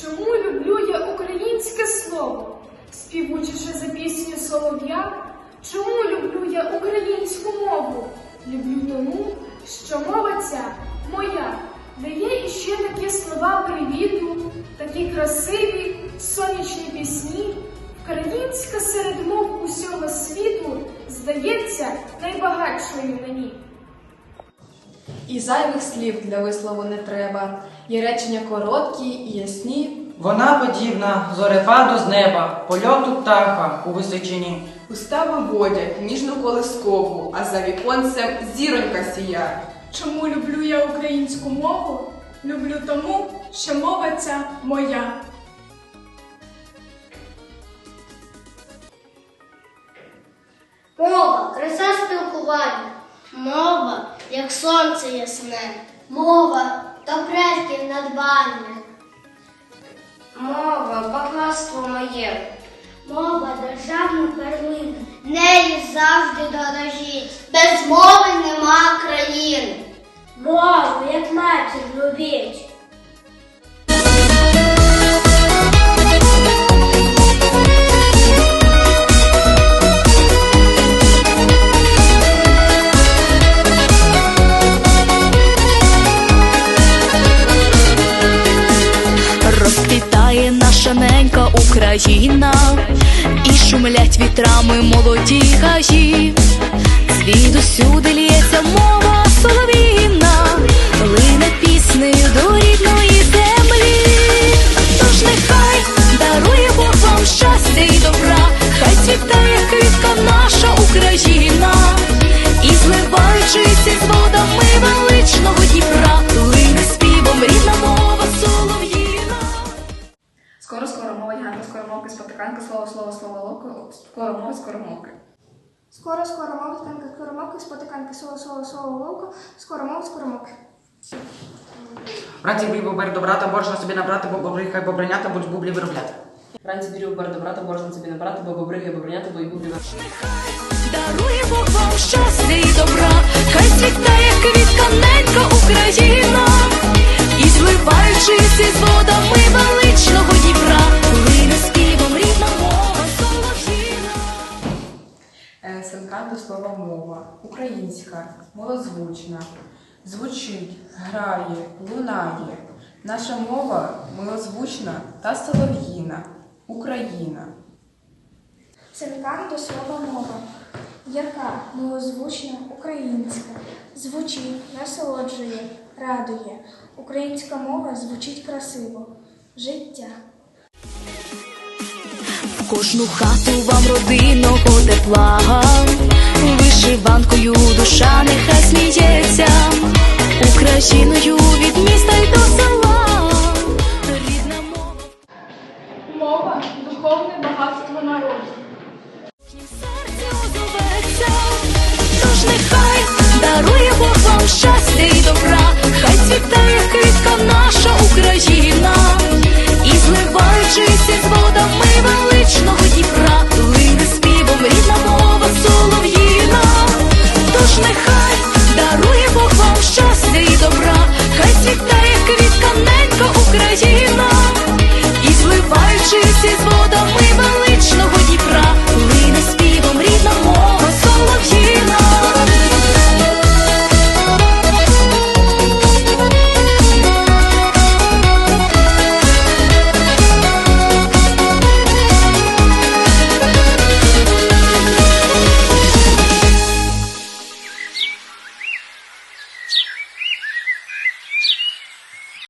Чому люблю я українське слово, співучи за пісню солов'я? Чому люблю я українську мову? Люблю тому, що мова ця моя, дає іще такі слова привіту, такі красиві, сонячні пісні. Українська серед мов усього світу здається найбагатшою мені. І зайвих слів для вислову не треба. Є речення короткі і ясні. Вона подібна зорепаду з неба, польоту птаха у височині. Уста виводять ніжну колискову, а за віконцем зіронька сія. Чому люблю я українську мову? Люблю тому, що мова ця моя. Мова краса спілкування. Мова, як сонце ясне. Мова то предків надбання. Мова багатство моє. Мова державна перлина. неї завжди дорожіть. Без мови ненька Україна, і шумлять вітрами молоді гаї. Звідусюди лється мова солов'їна, лине піснею до янка, мовки, спотиканка, слово, слово, слово, локо, скоро мови, скоро мовки. Скоро, скоро мова, танка, скоро мовки, спотиканки, соло, соло, соло, ловко, скоро мова, скоро мовки. Вранці брів бобер до брата, боржна собі набрати, бо бобри хай бобринята будуть бублі виробляти. Вранці бірю бар до брата, боржен собі набрати, бо бобриги бобриняти, бо й бублі виробляти. Дарує Бог вам щастя і добра, хай цвітає квітка ненька Україна, Сенкан до слова мова. Українська, малозвучна. Звучить, грає, лунає. Наша мова милозвучна та солов'їна. Україна. Синкан до слова мова. Яка милозвучна українська, звучить, насолоджує, радує. Українська мова звучить красиво. Життя. Кожну хату вам родинного тепла, вишиванкою душа нехай сміється, Україною від міста й до села, рідна мова. Мова духовне багатство народу. Серце озоветься, тож нехай